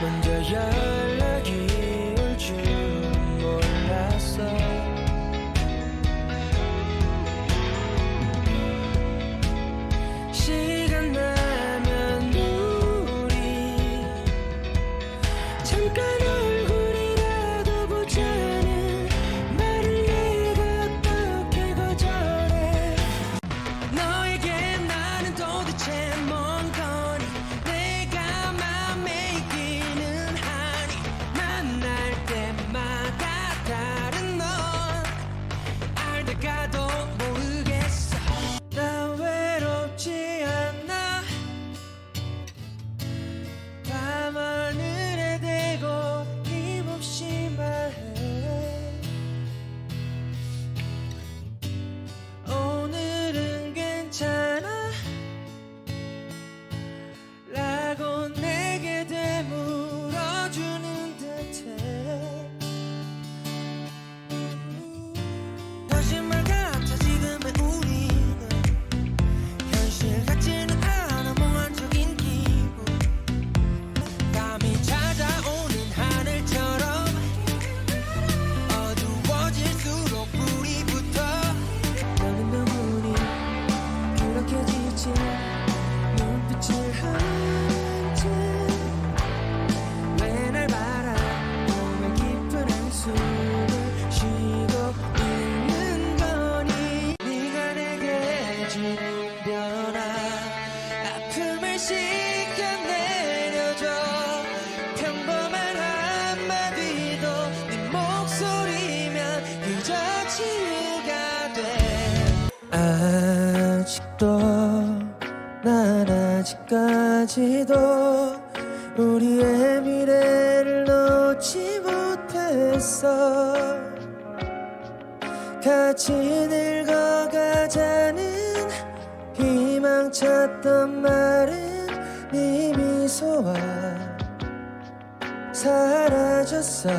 먼저 연락이 올 줄 몰랐어. 시간 나면 우리 잠깐 쉽게 내려줘. 평범한 한마디도 네 목소리면 여자치유가 돼. 아직도 난 아직까지도 우리의 미래를 놓지 못했어. 같이 늙어가자는 희망찾던 말은 네 미소와 사라졌어.